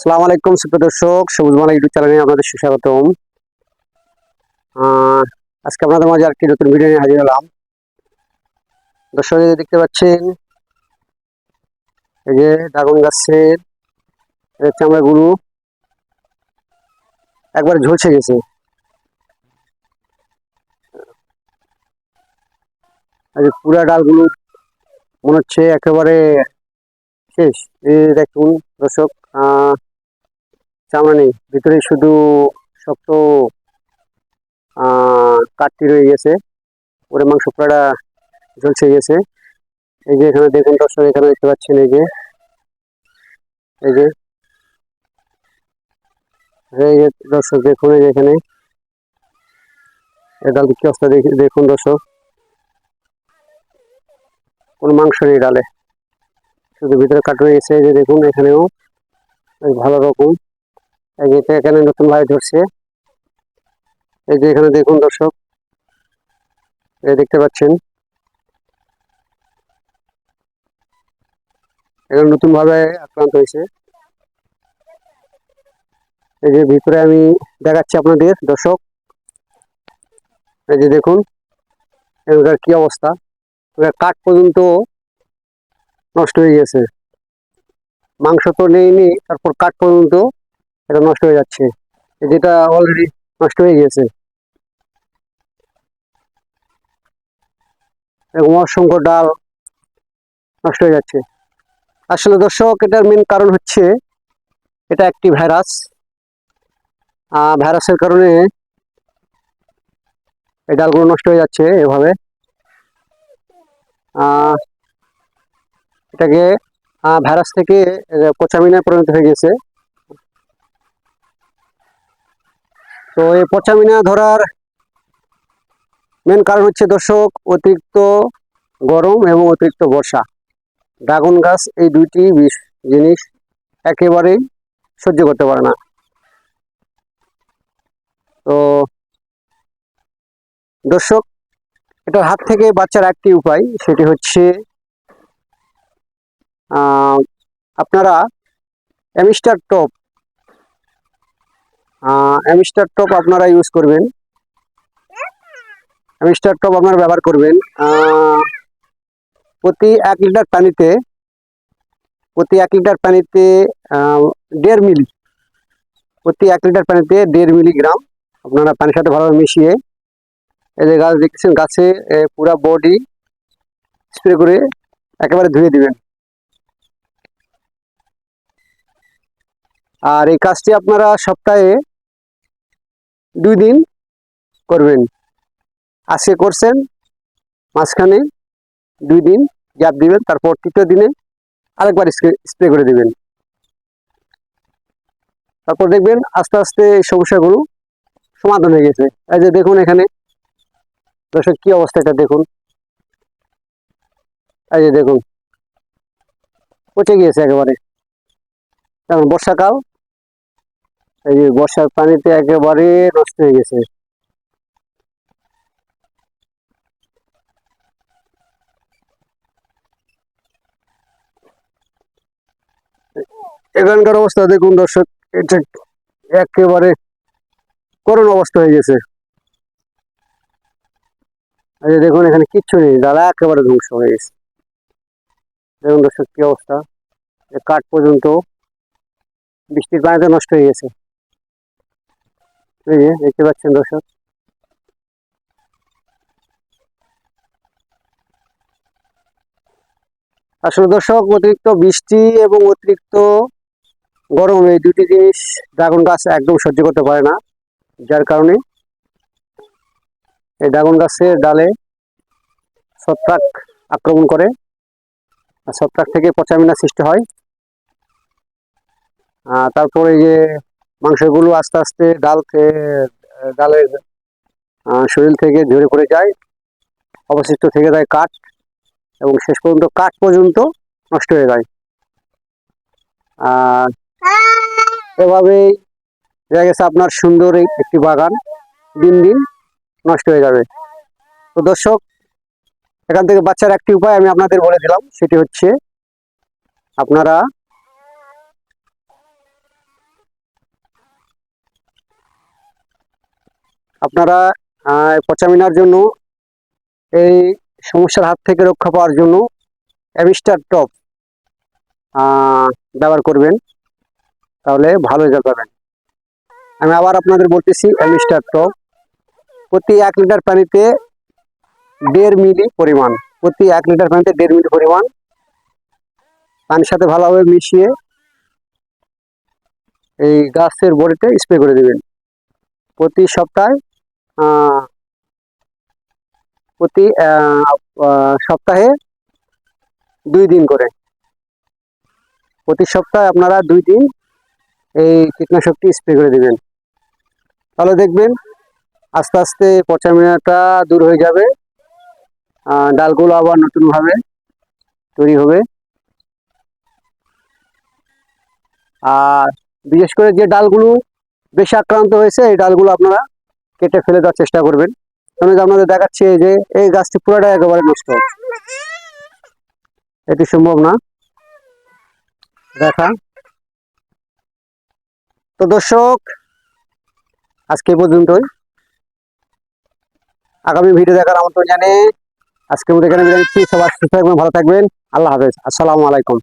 সালাম আলাইকুম, সুপ্রিয় দর্শক, সবুজ মালা ইউটিউব চ্যানেলে আপনাদের সুস্বাগতম। আজকে আপনাদের মাঝে আরেকটি নতুন ভিডিও নিয়ে হাজির হলাম। দর্শক দেখতে পাচ্ছেন, এই যে ড্রাগন গাছের এই চামড়া গুরু। একবার ঝলসে গেছে। পুরা ডালগুলো মনে হচ্ছে একেবারে শেষ। দেখুন, দর্শক চামড়া নেই ভিতরে শুধু শক্ত কাঠটি রয়ে গেছে। ওরে মাংস পুরাটা ঝলসে গেছে। এই যে এখানে দেখুন দর্শক, এখানে দেখতে পাচ্ছেন এই যে এই যে দর্শক দেখুন এই যে এখানে। ডাল কি অবস্থা দেখি- দেখুন দর্শক। কোনো মাংস নেই ডালে। শুধু ভিতরে কাঠ রয়ে গেছে, এই যে দেখুন এখানেও। ভালো রকম। এই যে এখানে নতুন ভাবে ধরছে। এই যে এখানে দেখুন দর্শক, এই দেখতে পাচ্ছেন। এখানে নতুন ভাবে আক্রান্ত হয়েছে। এই যে ভিতরে আমি দেখাচ্ছি আপনাদের, দর্শক। এই যে দেখুন এখানকার কি অবস্থা? কাঠ পর্যন্ত নষ্ট হয়ে গেছে। মাংস তো নেই তারপর কাঠ পর্যন্ত এটা নষ্ট হয়ে যাচ্ছে। যেটা অলরেডি নষ্ট হয়ে গিয়েছে। এরকম অসংখ্য ডাল নষ্ট হয়ে যাচ্ছে। আসলে দর্শক, এটার মেন কারণ হচ্ছে এটা একটি ভাইরাস ভাইরাসের কারণে এই ডালগুলো নষ্ট হয়ে যাচ্ছে এভাবে। এটাকে ভাইরাস থেকে পচামিনায় পরিণত হয়ে গেছে তো এই পচামিনা ধরার মেন কারণ হচ্ছে দর্শক, অতিরিক্ত গরম এবং অতিরিক্ত বর্ষা। ড্রাগন গাছ এই দুইটি জিনিস একেবারেই সহ্য করতে পারে না। তো দর্শক, এটার হাত থেকে বাচ্চার একটি উপায় সেটি হচ্ছে আপনারা অ্যামিস্টার টপ অ্যামিস্টার টপ আপনারা ইউজ করবেন। অ্যামিস্টার টপ আপনারা ব্যবহার করবেন। প্রতি এক লিটার পানিতে, প্রতি এক লিটার পানিতে দেড় মিলি প্রতি এক লিটার পানিতে দেড় মিলিগ্রাম আপনারা পানির সাথে ভালোভাবে মিশিয়ে, এই যে গাছ দেখতেছেন, গাছে পুরা বডি স্প্রে করে একেবারে ধুয়ে দিবেন। আর এই কাজটি আপনারা সপ্তাহে দুই দিন করবেন। আজকে করছেন, মাঝখানে দুই দিন গ্যাপ দিবেন, তারপর তৃতীয় দিনে আরেকবার স্প্রে করে দিবেন। তারপর দেখবেন আস্তে আস্তে এই সমস্যাগুলো সমাধান হয়ে গেছে। এই যে দেখুন এখানে, দর্শক কি অবস্থা এটা দেখুন। এই যে দেখুন, পচে গিয়েছে একেবারে। কারণ বর্ষাকাল এই যে বর্ষার পানিতে একেবারে নষ্ট হয়ে গেছে। এখানকার অবস্থা দেখুন দর্শক, এটা একেবারে করুণ অবস্থা হয়ে গেছে। দেখুন, এখানে কিচ্ছু নেই ডালা একেবারে ধ্বংস হয়ে গেছে। দেখুন দর্শক কি অবস্থা কাঠ পর্যন্ত বৃষ্টির পানিতে নষ্ট হয়ে গেছে। এই দেখতে পাচ্ছেন দর্শক? আসলে দর্শক, অতিরিক্ত বৃষ্টি এবং অতিরিক্ত গরম এই দুটি জিনিস ড্রাগন গাছ একদম সহ্য করতে পারে না, যার কারণে এই ড্রাগন গাছের ডালে ছত্রাক আক্রমণ করে ছত্রাক থেকে পচামিনা সৃষ্টি হয়। তারপরে যে মাংসগুলো আস্তে আস্তে ডাল থেকে- ডালের শরীর থেকে ঝরে পড়ে যায়। অবশিষ্ট থেকে যায় কাঠ এবং শেষ পর্যন্ত কাঠ পর্যন্ত নষ্ট হয়ে যায়। আর এভাবেই দেখা গেছে আপনার সুন্দর একটি বাগান। দিন দিন নষ্ট হয়ে যাবে। তো দর্শক, এখান থেকে বাচ্চার একটি উপায় আমি আপনাদের বলে দিলাম। সেটি হচ্ছে আপনারা আপনারা পচামিনার জন্য, এই সমস্যার হাত থেকে রক্ষা পাওয়ার জন্য অ্যামিস্টার টপ ব্যবহার করবেন। তাহলে ভালো রেজাল্ট পাবেন। আমি আবার আপনাদের বলতেছি অ্যামিস্টার টপ, প্রতি এক লিটার পানিতে দেড় মিলি পরিমাণ, প্রতি এক লিটার পানিতে দেড় মিলি পরিমাণ পানির সাথে ভালোভাবে মিশিয়ে এই গাছের বড়িতে স্প্রে করে দেবেন। প্রতি সপ্তাহে প্রতি সপ্তাহে দুই দিন করে। প্রতি সপ্তাহে আপনারা দুই দিন এই কীটনাশকটি স্প্রে করে দেবেন। তাহলে দেখবেন আস্তে আস্তে পচামিনাটা দূর হয়ে যাবে ডালগুলো আবার নতুনভাবে তৈরি হবে। আর বিশেষ করে যে ডালগুলো বেশি আক্রান্ত হয়েছে, এই ডালগুলো আপনারা কেটে ফেলে দেওয়ার চেষ্টা করবেন। আমি আপনাদের দেখাচ্ছি যে, এই গাছটি পুরোটাই একেবারে নষ্ট। এটি সম্ভব না। দেখা। তো দর্শক, আজকে পর্যন্তই। আগামী ভিডিও দেখার আমন্ত্রণ জানিয়ে আজকে মতো এখানে সবার সুস্থ থাকবেন, ভালো থাকবেন। আল্লাহ হাফেজ। আসসালামু আলাইকুম।